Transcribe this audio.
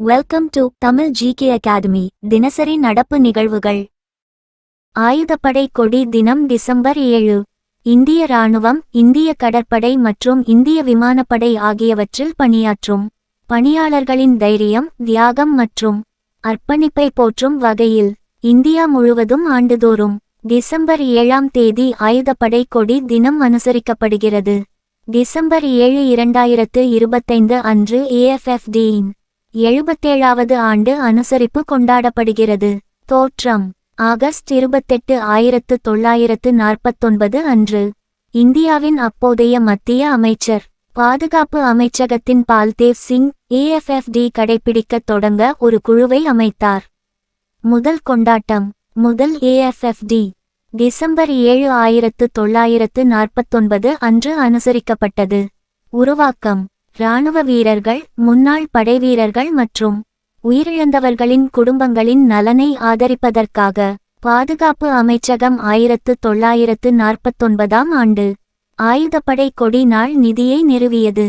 Welcome to Tamil GK academy தினசரி நடப்பு நிகழ்வுகள் ஆயுதப்படை கொடி தினம் டிசம்பர் ஏழு இந்திய ராணுவம் இந்திய கடற்படை மற்றும் இந்திய விமானப்படை ஆகியவற்றில் பணியாற்றும் பணியாளர்களின் தைரியம் தியாகம் மற்றும் அர்ப்பணிப்பை போற்றும் வகையில் இந்தியா முழுவதும் ஆண்டுதோறும் டிசம்பர் ஏழாம் தேதி ஆயுதப்படை கொடி தினம் அனுசரிக்கப்படுகிறது டிசம்பர் ஏழு இரண்டாயிரத்து இருபத்தைந்து அன்று ஏஎஃப்எஃப்டியின் எழுபத்தேழாவது ஆண்டு அனுசரிப்பு கொண்டாடப்படுகிறது. தோற்றம். ஆகஸ்ட் இருபத்தெட்டு ஆயிரத்து தொள்ளாயிரத்து நாற்பத்தொன்பது அன்று. இந்தியாவின் அப்போதைய மத்திய அமைச்சர். பாதுகாப்பு அமைச்சகத்தின் பால்தேவ் சிங் ஏஎஃப்எஃப்டி கடைபிடிக்க தொடங்க ஒரு குழுவை அமைத்தார். முதல் கொண்டாட்டம். முதல் ஏஎஃப்எஃப்டி டிசம்பர் ஏழு ஆயிரத்து தொள்ளாயிரத்து நாற்பத்தொன்பது அன்று அனுசரிக்கப்பட்டது. உருவாக்கம். இராணுவ வீரர்கள் முன்னாள் படைவீரர்கள் மற்றும் உயிரிழந்தவர்களின் குடும்பங்களின் நலனை ஆதரிப்பதற்காக பாதுகாப்பு அமைச்சகம் ஆயிரத்து தொள்ளாயிரத்து நாற்பத்தொன்பதாம் ஆண்டு ஆயுதப்படை கொடி நாள் நிதியை நிறுவியது.